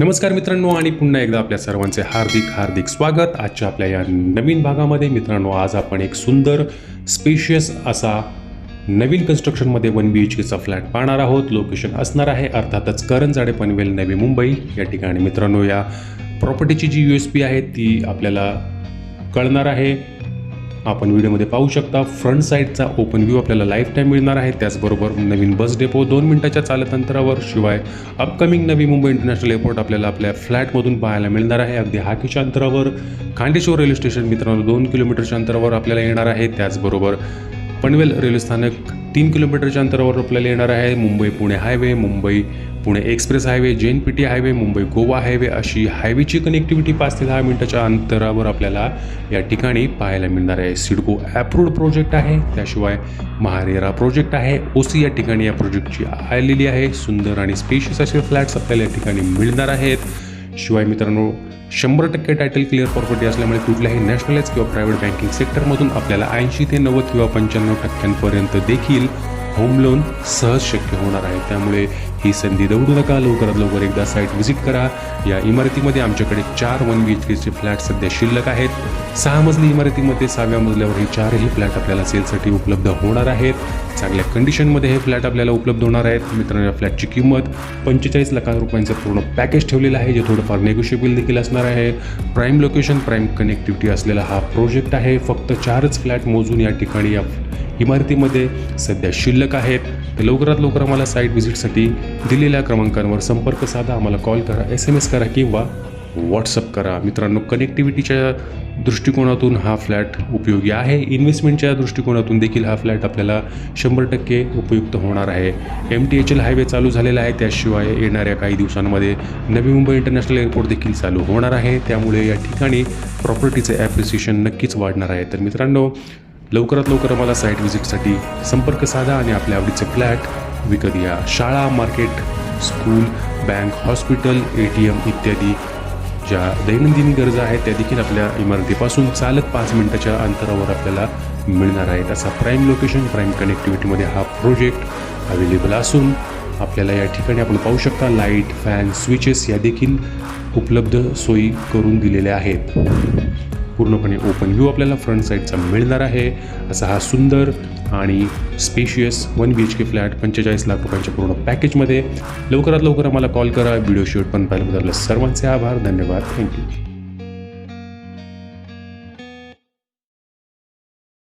नमस्कार मित्रांनो आणि पुन्हा एकदा आपल्या सर्वांचे हार्दिक हार्दिक स्वागत. आजच्या आपल्या या नवीन भागामध्ये मित्रांनो आज आपण एक सुंदर स्पेशियस असा नवीन कन्स्ट्रक्शनमध्ये वन बी एच केचा फ्लॅट पाहणार आहोत. लोकेशन असणार आहे अर्थातच करंजाडे पनवेल नवी मुंबई. या ठिकाणी मित्रांनो या प्रॉपर्टीची जी यू एस पी आहे ती आपल्याला कळणार आहे. आपण व्हिडिओमध्ये पाहू शकता. फ्रंट साईडचा ओपन व्ह्यू आपल्याला लाईफ टाईम मिळणार आहे. त्याचबरोबर नवीन बस डेपो दोन मिनिटाच्या चालत अंतरावर. शिवाय upcoming Navi Mumbai international airport आपल्याला आपल्या फ्लॅटमधून पाहायला मिळणार आहे. अगदी हाकीच्या अंतरावर. खांडेश्वर रेल्वे स्टेशन मित्रांनो दोन किलोमीटरच्या अंतरावर आपल्याला येणार आहे. त्याचबरोबर पनवेल रेल्वे स्थानक तीन किलोमीटरच्या अंतरावर आपल्याला येणार आहे. Mumbai Pune highway Mumbai Pune express highway J N P T highway Mumbai Goa highway अशी हायवेची कनेक्टिव्हिटी पाच ते दहा मिनटाच्या अंतरावर आपल्याला या ठिकाणी पाहायला मिळणार आहे. सिडको ॲप्रूव्ड प्रोजेक्ट आहे. त्याशिवाय महारेरा प्रोजेक्ट आहे. ओसी या ठिकाणी या प्रोजेक्टची आलेली आहे. सुंदर आणि स्पेशियस असे फ्लॅट्स आपल्याला या ठिकाणी मिळणार आहेत. शिवाय मित्रांनो शंभर टक्के टायटल क्लिअर प्रॉपर्टी असल्यामुळे कुठल्याही नॅशनलाइज किंवा प्रायव्हेट बँकिंग सेक्टरमधून आपल्याला ऐंशी ते नव्वद किंवा पंच्याण्णव टक्क्यांपर्यंत देखील होम लोन सहज शक्य होणार आहे. त्यामुळे ही संधी दौडू नका. लवकरात लवकर एकदा साईट व्हिजिट करा. या इमारतीमध्ये आमच्याकडे चार वन बी एच केचे फ्लॅट सध्या शिल्लक आहेत. सहा मजली इमारतीमध्ये सहाव्या मजल्यावर हे चारही फ्लॅट आपल्याला सेलसाठी उपलब्ध होणार आहेत. चांगल्या कंडिशनमध्ये हे फ्लॅट आपल्याला उपलब्ध होणार आहेत. मित्रांनो या फ्लॅटची किंमत पंचेचाळीस लाख रुपयांचं पूर्ण पॅकेज ठेवलेलं आहे जे थोडंफार नेगोशिएबल देखील असणार आहे. प्राईम लोकेशन प्राईम कनेक्टिव्हिटी असलेला हा प्रोजेक्ट आहे. फक्त चारच फ्लॅट मोजून या ठिकाणी या इमारतीमध्ये सध्या शिल्लक आहेत. तर लवकरात लवकर आम्हाला साईट व्हिजिटसाठी दिलेल्या क्रमांकांवर संपर्क साधा. आम्हाला कॉल करा एस एम एस करा किंवा व्हॉट्सअप करा. मित्रांनो कनेक्टिव्हिटीच्या दृष्टिकोनातून हा फ्लॅट उपयोगी आहे. इन्व्हेस्टमेंटच्या दृष्टिकोनातून देखील हा फ्लॅट आपल्याला शंभर टक्के उपयुक्त होणार आहे. M T H L highway चालू झालेला आहे. त्याशिवाय येणाऱ्या काही दिवसांमध्ये नवी मुंबई इंटरनॅशनल एअरपोर्ट देखील चालू होणार आहे. त्यामुळे या ठिकाणी प्रॉपर्टीचे ॲप्रिसिएशन नक्कीच वाढणार आहे. तर मित्रांनो लवकरात लवकर आम्हाला साईट व्हिजिटसाठी संपर्क साधा आणि आपल्या आवडीचे फ्लॅट विकत घ्या. शाळा market school bank hospital A T M इत्यादी ज्या दैनंदिनी गरजा आहेत त्या देखील आपल्या इमारतीपासून चालत पाच मिनिटाच्या अंतरावर आपल्याला मिळणार आहेत. असा प्राईम लोकेशन प्राईम कनेक्टिव्हिटीमध्ये हा प्रोजेक्ट अवेलेबल असून आपल्याला या ठिकाणी आपण पाहू शकता लाइट फॅन स्विचेस या देखील उपलब्ध सोयी करून दिलेल्या आहेत. पूर्णपणे ओपन व्ह्यू आपल्याला फ्रंट साईडचा मिळणार आहे. असा हा सुंदर आणि spacious one B H K flat पंचेचाळीस लाख रुपयांच्या पूर्ण पॅकेजमध्ये लवकरात लवकर आम्हाला कॉल करा. व्हिडिओ शूट पण पाहिल्याबद्दल सर्वांचे आभार. धन्यवाद. थँक्यू